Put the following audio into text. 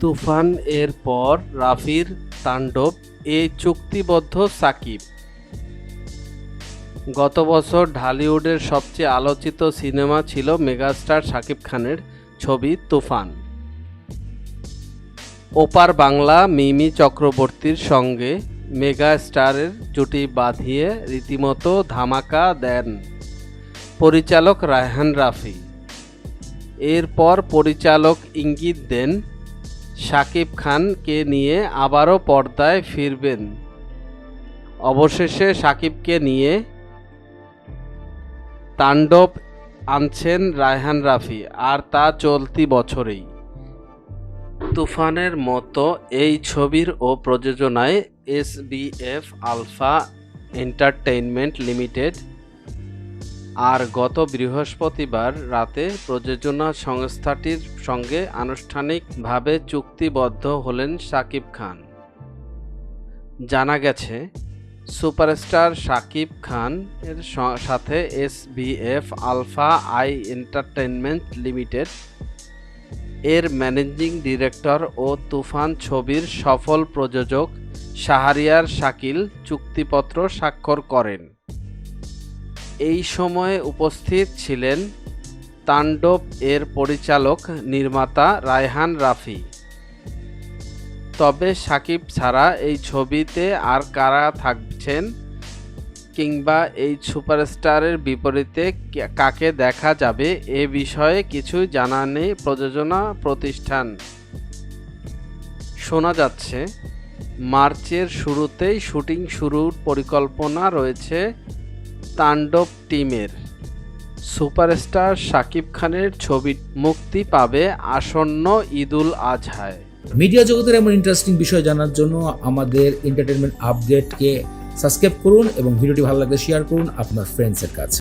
তুফান এর পর রাফির তাণ্ডব এ চুক্তিবদ্ধ সাকিব। গত বছর ঢালিউডের সবচেয়ে আলোচিত সিনেমা ছিল মেগাস্টার শাকিব খানের ছবি তুফান। ওপার বাংলা মিমি চক্রবর্তীর সঙ্গে মেগা স্টারের জুটি বাঁধিয়ে রীতিমতো ধামাকা দেন পরিচালক রায়হান রাফি। এরপর পরিচালক ইঙ্গিত দেন শাকিব খানকে নিয়ে আবারও পর্দায় ফিরবেন। অবশেষে শাকিবকে নিয়ে তাণ্ডব আনছেন রায়হান রাফি, আর তা চলতি বছরেই। তুফানের মতো এই ছবির ও প্রযোজনায় এসবিএফ আলফা এন্টারটেইনমেন্ট লিমিটেড আর গত বৃহস্পতিবার রাতে প্রযোজনা সংস্থাটির সঙ্গে আনুষ্ঠানিকভাবে চুক্তিবদ্ধ হলেন শাকিব খান। জানা গেছে, সুপারস্টার শাকিব খান এর সাথে SBF alpha I entertainment limited এর ম্যানেজিং ডিরেক্টর ও তুফান ছবির সফল প্রযোজক শাহরিয়ার শাকিল চুক্তিপত্র স্বাক্ষর করেন। এই সময়ে উপস্থিত ছিলেন তাণ্ডব এর পরিচালক নির্মাতা রায়হান রাফি। তবে সাকিব ছাড়া এই ছবিতে আর কারা থাকছেন কিংবা এই সুপারস্টারের বিপরীতে কাকে দেখা যাবে এ বিষয়ে কিছু জানা নেই প্রযোজনা প্রতিষ্ঠান। শোনা যাচ্ছে, মার্চের শুরুতেই শুটিং শুরুর পরিকল্পনা রয়েছে তাণ্ডব টিমের। সুপারস্টার শাকিব খানের ছবি মুক্তি পাবে আসন্ন ঈদুল আজহায়। মিডিয়া জগতের এমন ইন্টারেস্টিং বিষয় জানার জন্য আমাদের এন্টারটেনমেন্ট আপডেটকে সাবস্ক্রাইব করুন এবং ভিডিওটি ভালো লাগলে শেয়ার করুন আপনার ফ্রেন্ডসের কাছে।